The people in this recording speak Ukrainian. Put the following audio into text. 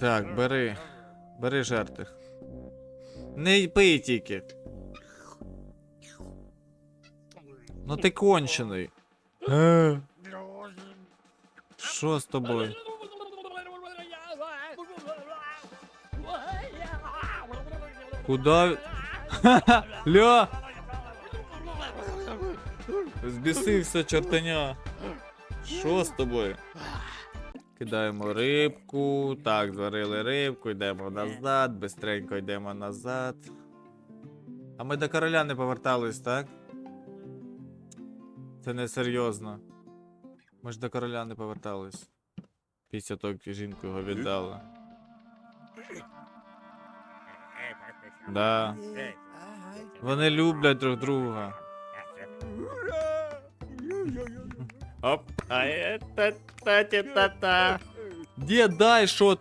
Так, бери. Бери жертих. Не пий тільки. Ну ти кончений. Е. Що з тобою? Куда? Ля! Збісився чортаня. Що з тобою? Кидаємо рибку. Так, зварили рибку, йдемо назад, бистренько йдемо назад. А ми до короля не повертались, так? Це не серйозно. Ми ж до короля не повертались. Після того, як жінку його віддали. Да. Вони люблять друг друга. Оп. А это та та та та Где дай там?